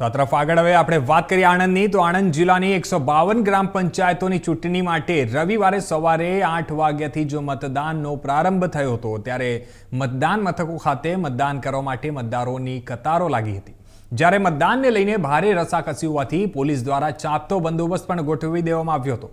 તો આ તરફ આગળ હવે આપણે વાત કરીએ આણંદની. તો આણંદ જિલ્લાની એકસો બાવન ગ્રામ પંચાયતોની ચૂંટણી માટે રવિવારે સવારે આઠ વાગ્યાથી જો મતદાનનો પ્રારંભ થયો હતો, ત્યારે મતદાન મથકો ખાતે મતદાન કરવા માટે મતદારોની કતારો લાગી હતી. જ્યારે મતદાનને લઈને ભારે રસાકસી હોવાથી પોલીસ દ્વારા ચાપતો બંદોબસ્ત પણ ગોઠવી દેવામાં આવ્યો હતો.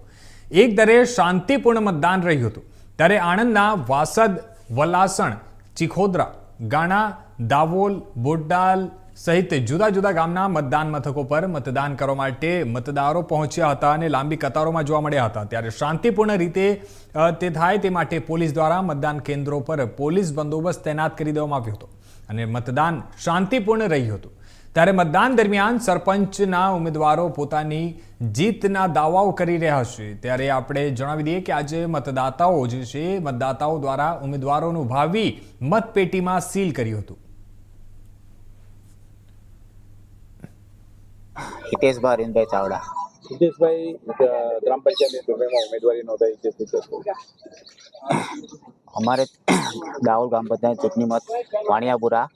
એક દરે શાંતિપૂર્ણ મતદાન રહ્યું હતું. ત્યારે આણંદના વાસદ વલાસણ, ચિખોદરા, ગાણા, દાવોલ બોટાલ સહિત જુદા જુદા ગામના મતદાન મથકો પર મતદાન કરવા માટે મતદારો પહોંચ્યા હતા અને લાંબી કતારોમાં જોવા મળ્યા હતા. ત્યારે શાંતિપૂર્ણ રીતે તે થાય તે માટે પોલીસ દ્વારા મતદાન કેન્દ્રો પર પોલીસ બંદોબસ્ત તૈનાત કરી દેવામાં આવ્યો હતો અને મતદાન શાંતિપૂર્ણ રહ્યું હતું. ત્યારે મતદાન દરમિયાન સરપંચના ઉમેદવારો પોતાની જીતના દાવાઓ કરી રહ્યા છે. ત્યારે આપણે જણાવી દઈએ કે આજે મતદાતાઓ જે છે, મતદાતાઓ દ્વારા ઉમેદવારોનું ભાવિ મતપેટીમાં સીલ કર્યું હતું. હિતેશભાઈ અરવિંદભાઈ ચાવડા. હિતેશભાઈ ગ્રામ પંચાયતની ચૂંટણીમાં ઉમેદવારી નોંધાઈ છે અમારે દાહોદ ગ્રામ પંચાયત ચૂંટણી મત વાણિયાપુરા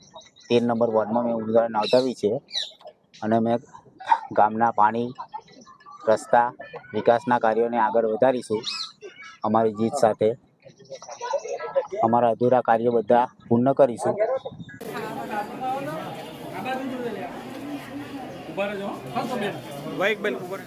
તેર નંબર વોર્ડમાં મેં ઉમેદવારી નોંધાવી છે. અને મેં ગામના પાણી રસ્તા વિકાસના કાર્યોને આગળ વધારીશું. અમારી જીત સાથે અમારા અધૂરા કાર્યો બધા પૂર્ણ કરીશું. ઊભા રહેજો હા. તો બેન. ભાઈ એક બેન ઊભા